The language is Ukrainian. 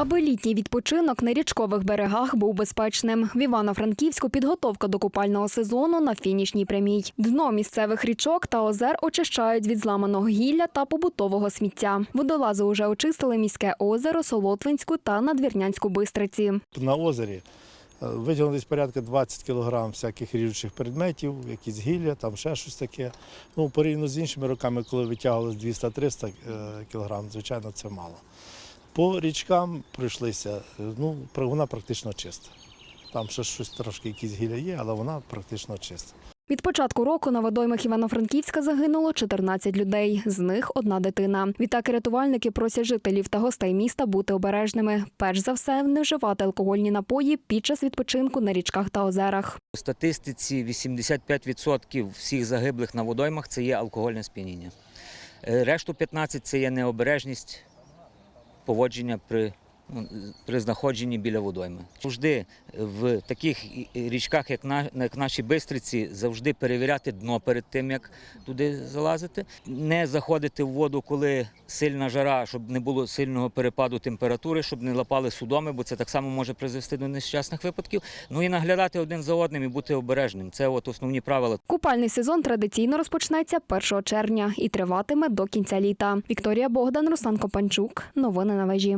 Аби літній відпочинок на річкових берегах був безпечним. В Івано-Франківську підготовка до купального сезону на фінішній прямій. Дно місцевих річок та озер очищають від зламаного гілля та побутового сміття. Водолази уже очистили міське озеро, Солотвинську та Надвірнянську бистриці. На озері е, десь порядка 20 кг всяких ріжучих предметів, якісь гілля, там ще щось таке. Ну, порівняно з іншими роками, коли витягувалось 200-300 кг, звичайно, це мало. По річкам пройшлися, ну, вона практично чиста. Там ще щось трошки якісь гілля є, але вона практично чиста. Від початку року на водоймах Івано-Франківська загинуло 14 людей, з них одна дитина. Відтак рятувальники просять жителів та гостей міста бути обережними. Перш за все, не вживати алкогольні напої під час відпочинку на річках та озерах. У статистиці 85% всіх загиблих на водоймах це є алкогольне сп'яніння. Е, Решту 15% це є необережність поводження при, ну, при знаходженні біля водойми. Завжди в таких річках, як, на, як наші бистриці, завжди перевіряти дно перед тим, як туди залазити. Не заходити в воду, коли сильна жара, щоб не було сильного перепаду температури, щоб не лапали судоми, бо це так само може призвести до нещасних випадків. Ну і наглядати один за одним і бути обережним. Це от основні правила. Купальний сезон традиційно розпочнеться 1 червня і триватиме до кінця літа. Вікторія Богдан, Руслан Копанчук. Новини на вежі.